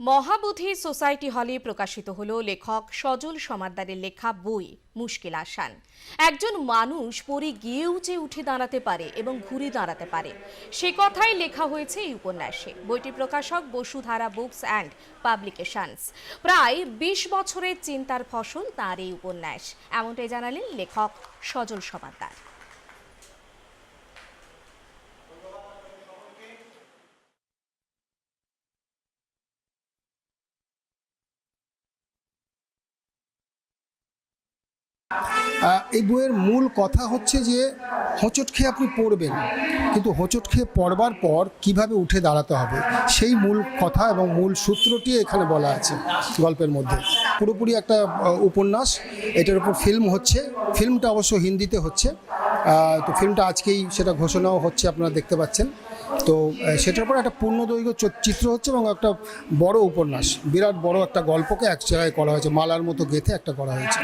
Mahabodhi society হলে প্রকাশিত হল লেখক সজল সমাদ্দারের লেখা বই, মুশকিল আসান। একজন মানুষ পরে গিয়েও যে উঠে দাঁড়াতে পারে এবং ঘুরে দাঁড়াতে পারে, সে কথাই লেখা হয়েছে এই উপন্যাসে। বইটি প্রকাশক বসুধারা বুকস অ্যান্ড পাবলিকেশনস। প্রায় বিশ বছরের চিন্তার ফসল তার এই উপন্যাস। এমনটাই জানালেন লেখক সজল সমাদ্দার এই বইয়ের মূল কথা হচ্ছে যে হোঁচট খেয়ে আপনি পড়বেন, কিন্তু হোঁচট খেয়ে পড়বার পর কীভাবে উঠে দাঁড়াতে হবে, সেই মূল কথা এবং মূল সূত্রটি এখানে বলা আছে গল্পের মধ্যে। পুরোপুরি একটা উপন্যাস, এটার উপর ফিল্ম হচ্ছে, ফিল্মটা অবশ্য হিন্দিতে হচ্ছে তো ফিল্মটা আজকেই সেটা ঘোষণাও হচ্ছে, আপনারা দেখতে পাচ্ছেন। তো সেটার পর একটা পূর্ণদৈর্ঘ্য চিত্র হচ্ছে এবং একটা বড় উপন্যাস, বিরাট বড় একটা গল্পকে এক জায়গায় করা হয়েছে, মালার মতো গেঁথে একটা করা হয়েছে।